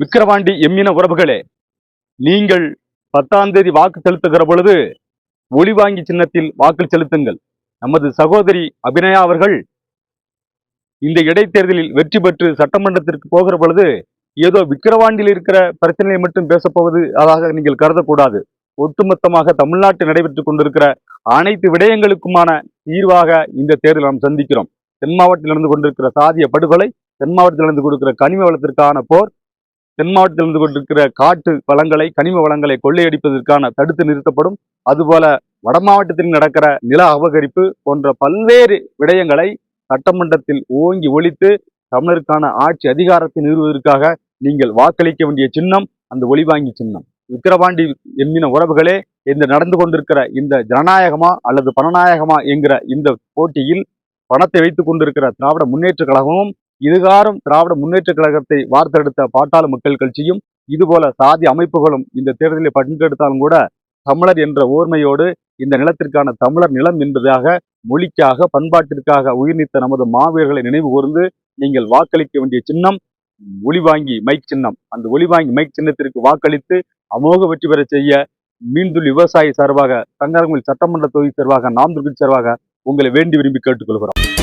விக்கிரவாண்டி எம்மின உறவுகளே நீங்கள் பத்தாம் தேதி வாக்கு செலுத்துகிற பொழுது ஒளிவாங்கி சின்னத்தில் வாக்கு செலுத்துங்கள். நமது சகோதரி அபிநயா அவர்கள் இந்த இடைத்தேர்தலில் வெற்றி பெற்று சட்டமன்றத்திற்கு போகிற பொழுது ஏதோ விக்கிரவாண்டியில் இருக்கிற பிரச்சனையை மட்டும் பேசப்போவது அதாக நீங்கள் கருதக்கூடாது. ஒட்டுமொத்தமாக தமிழ்நாட்டில் நடைபெற்றுக் கொண்டிருக்கிற அனைத்து விடயங்களுக்குமான தீர்வாக இந்த தேர்தல் நாம் சந்திக்கிறோம். தென் மாவட்டத்தில் நடந்து கொண்டிருக்கிற சாதிய படுகொலை தென் மாவட்டத்தில் நடந்து கனிம வளத்திற்கான போர் தென் மாவட்டத்தில் இருந்து கொண்டிருக்கிற காட்டு வளங்களை கனிம வளங்களை கொள்ளையடிப்பதற்கான தடுத்து நிறுத்தப்படும். அதுபோல வட மாவட்டத்தில் நடக்கிற நில அபகரிப்பு போன்ற பல்வேறு விடயங்களை சட்டமன்றத்தில் ஓங்கி ஒழித்து தமிழருக்கான ஆட்சி அதிகாரத்தை நிறுவுவதற்காக நீங்கள் வாக்களிக்க வேண்டிய சின்னம் அந்த ஒளிவாங்கி சின்னம். விக்கிரவாண்டி என்கிற உறவுகளே இந்த நடந்து கொண்டிருக்கிற இந்த ஜனநாயகமா அல்லது பணநாயகமா என்கிற இந்த போட்டியில் பணத்தை வைத்துக் கொண்டிருக்கிற திராவிட முன்னேற்ற கழகமும் இதுகாரம் திராவிட முன்னேற்ற கழகத்தை வார்த்தெடுத்த பாட்டாளி மக்கள் கட்சியும் இதுபோல சாதி அமைப்புகளும் இந்த தேர்தலில் பங்கெடுத்தாலும் கூட தமிழர் என்ற ஓர்மையோடு இந்த நிலத்திற்கான தமிழர் நிலம் என்பதாக மொழிக்காக பண்பாட்டிற்காக உயிர் நீத்த நமது மாவீரர்களை நினைவு கூர்ந்து நீங்கள் வாக்களிக்க வேண்டிய சின்னம் ஒளிவாங்கி மைக் சின்னம். அந்த ஒளிவாங்கி மைக் சின்னத்திற்கு வாக்களித்து அமோக வெற்றி பெற செய்ய மீன்துள் விவசாயி சார்பாக சங்கரங்குடி சட்டமன்ற தொகுதி சார்பாக நாம் துர்கி சார்பாக உங்களை வேண்டி விரும்பி கேட்டுக்கொள்கிறோம்.